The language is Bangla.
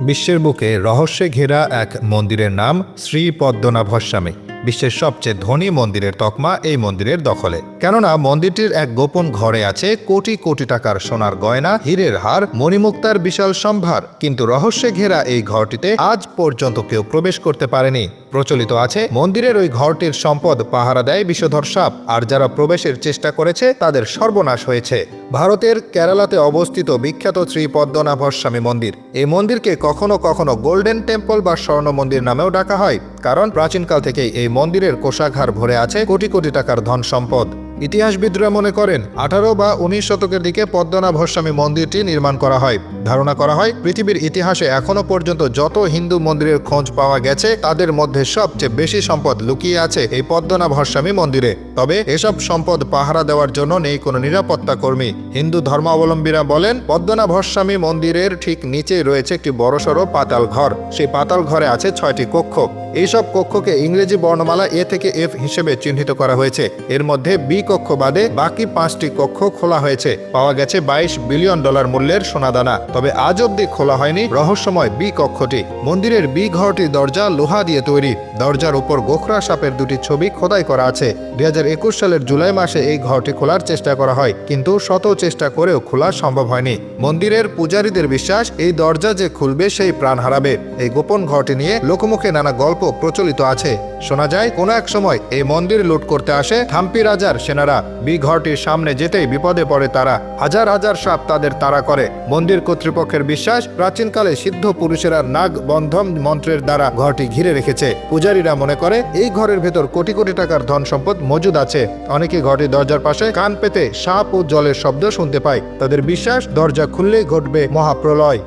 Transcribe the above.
বিশ্বের বুকে রহস্যে ঘেরা এক মন্দিরের নাম শ্রী পদ্মনাভস্বামী বিশ্বের সবচেয়ে ধনী মন্দিরের তকমা এই মন্দিরের দখলে। কেননা মন্দিরটির এক গোপন ঘরে আছে কোটি কোটি টাকার সোনার গয়না, হীরের হার, মণিমুক্তার বিশাল সম্ভার। কিন্তু রহস্যে ঘেরা এই ঘরটিতে আজ পর্যন্ত কেউ প্রবেশ করতে পারেনি। প্রচলিত আছে। মন্দিরের ওই ঘরটির সম্পদ পাহারা দেয় বিষধর সাপ, আর যারা প্রবেশের চেষ্টা করেছে, তাদের সর্বনাশ হয়েছে। ভারতের কেরালাতে অবস্থিত বিখ্যাত শ্রী পদ্মনাভস্বামী মন্দির। এই মন্দিরকে কখনো কখনো গোল্ডেন টেম্পল বা স্বর্ণ মন্দির নামেও ডাকা হয়, কারণ প্রাচীনকাল থেকেই এই মন্দিরের কোষাঘার ভরে আছে কোটি কোটি টাকার ধন সম্পদ ইতিহাসবিদরা মনে করেন, আঠারো বা উনিশ শতকের দিকে পদ্মনাভ পদ্মনাভস্বামী মন্দিরটি নির্মাণ করা হয়। ধারণা করা হয়, পৃথিবীর ইতিহাসে এখনও পর্যন্ত যত হিন্দু মন্দিরের খোঁজ পাওয়া গেছে, তাদের মধ্যে সবচেয়ে বেশি সম্পদ লুকিয়ে আছে এই পদ্মনাভ পদ্মনাভস্বামী মন্দিরে। তবে এসব সম্পদ পাহারা দেওয়ার জন্য নেই কোনো নিরাপত্তা কর্মী। হিন্দু ধর্মাবলম্বীরা বলেন, পদ্মনাভ পদ্মনাভস্বামী মন্দিরের ঠিক নিচে রয়েছে একটি বড়সড় পাতাল ঘর। সেই পাতাল ঘরে আছে ছয়টি কক্ষ। এইসব কক্ষকে ইংরেজি বর্ণমালা এ থেকে এফ হিসেবে চিহ্নিত করা হয়েছে। এর মধ্যে বি কক্ষ বাদে বাকি পাঁচটি কক্ষ খোলা হয়েছে। পাওয়া গেছে বাইশ বিলিয়ন ডলার মূল্যের সোনাদানা। তবে আজ অব্দি খোলা হয়নি রহস্যময় বি কক্ষটি। মন্দিরের বি ঘরটি দরজা, লোহা দিয়ে তৈরি। দরজার উপর গোখরা সাপের দুটি ছবি খোদাই করা আছে। দুই হাজার একুশ সালের জুলাই মাসে এই ঘরটি খোলার চেষ্টা করা হয়, কিন্তু শত চেষ্টা করেও খোলা সম্ভব হয়নি। মন্দিরের পূজারীদের বিশ্বাস, এই দরজা যে খুলবে সেই প্রাণ হারাবে। এই গোপন ঘরটি নিয়ে লোকমুখে নানা গল্প প্রচলিত আছে। শোনা যায়, কোনো এক সময় এই মন্দির লুট করতে আসে থাম্পি রাজার সেনারা। বি ঘরটির সামনে যেতেই বিপদে পড়ে তারা। হাজার হাজার সাপ তাদের তাড়া করে। মন্দির কর্তৃপক্ষের বিশ্বাস, প্রাচীনকালে সিদ্ধ পুরুষেরা নাগ বন্ধম মন্ত্রের দ্বারা ঘরটি ঘিরে রেখেছে। পূজারীরা মনে করে, এই ঘরের ভেতর কোটি কোটি টাকার ধন সম্পদ মজুদ আছে। অনেকে ঘরটির দরজার পাশে কান পেতে সাপ ও জলের শব্দ শুনতে পায়। তাদের বিশ্বাস, দরজা খুললেই ঘটবে মহাপ্রলয়।